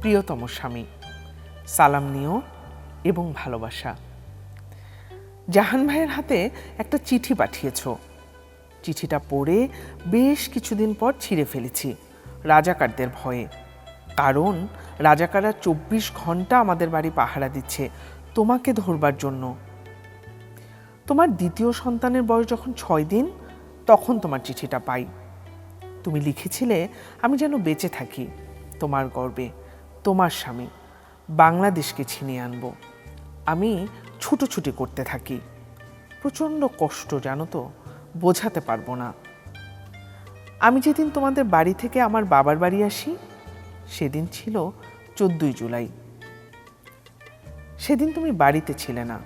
প্রিয়তম স্বামী। সালাম নিও এবং ভালোবাসা। জাহান ভাইয়ের হাতে একটা চিঠি পাঠিয়েছ। চিঠিটা পড়ে বেশ কিছুদিন পর ছিঁড়ে ফেলেছি রাজাকারদের ভয়ে। কারণ রাজাকাররা চব্বিশ ঘণ্টা আমাদের বাড়ি পাহারা দিচ্ছে তোমাকে ধরবার জন্য। তোমার দ্বিতীয় সন্তানের বয়স যখন ছয় দিন, তখন তোমার চিঠিটা পাই। তুমি লিখেছিলে, আমি যেন বেঁচে থাকি তোমার গর্বে। তোমার স্বামী। বাংলাদেশকে ছিনিয়ে আনব। আমি ছুটোছুটি করতে থাকি। প্রচণ্ড কষ্ট, জানো তো, বোঝাতে পারব না। আমি যেদিন তোমাদের বাড়ি থেকে আমার বাবার বাড়ি আসি, সেদিন ছিল চোদ্দই জুলাই। সেদিন তুমি বাড়িতে ছিলে না।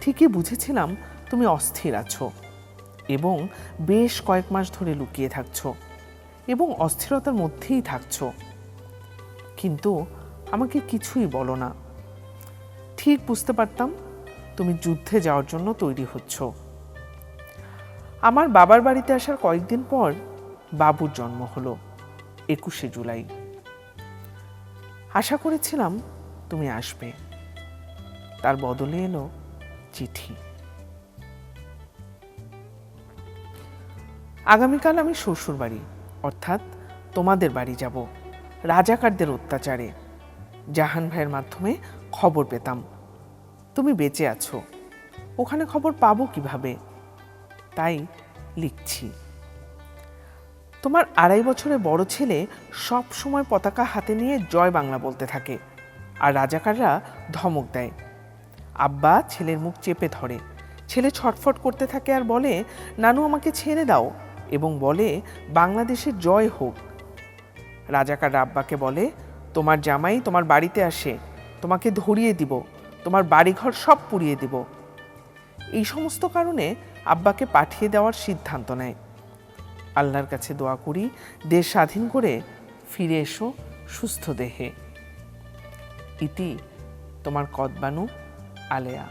ঠিকই বুঝেছিলাম তুমি অস্থির আছো এবং বেশ কয়েক মাস ধরে লুকিয়ে থাকছো এবং অস্থিরতার মধ্যেই থাকছো। কিন্তু আমাকে কিছুই বলো না। ঠিক বুঝতে পারতাম তুমি যুদ্ধে যাওয়ার জন্য তৈরি হচ্ছ। আমার বাবার বাড়িতে আসার কয়েকদিন পর বাবুর জন্ম হলো, একুশে জুলাই। আশা করেছিলাম তুমি আসবে। তার বদলে এলো চিঠি। আগামীকাল আমি শ্বশুর বাড়ি অর্থাৎ তোমাদের বাড়ি যাব। রাজাকারদের অত্যাচারে। জাহান ভাইয়ের মাধ্যমে খবর পেতাম। তুমি বেঁচে আছো। ওখানে খবর পাবো কীভাবে? তাই লিখছি। তোমার আড়াই বছরের বড় ছেলে সব সময় পতাকা হাতে নিয়ে জয় বাংলা বলতে থাকে আর রাজাকাররা ধমক দেয়। আব্বা ছেলের মুখ চেপে ধরে। ছেলে ছটফট করতে থাকে আর বলে, নানু আমাকে ছেড়ে দাও এবং বলে বাংলাদেশের জয় হোক। রাজাকার আব্বাকে বলে, তোমার জামাই তোমার বাড়িতে আসে, তোমাকে ধরিয়ে দিব, তোমার বাড়িঘর সব পুড়িয়ে দিব। এই সমস্ত কারণে আব্বাকে পাঠিয়ে দেওয়ার সিদ্ধান্ত নেয়। আল্লাহর কাছে দোয়া করি, দেশ স্বাধীন করে ফিরে এসো সুস্থ দেহে। ইতি তোমার কদবানু আলেয়া।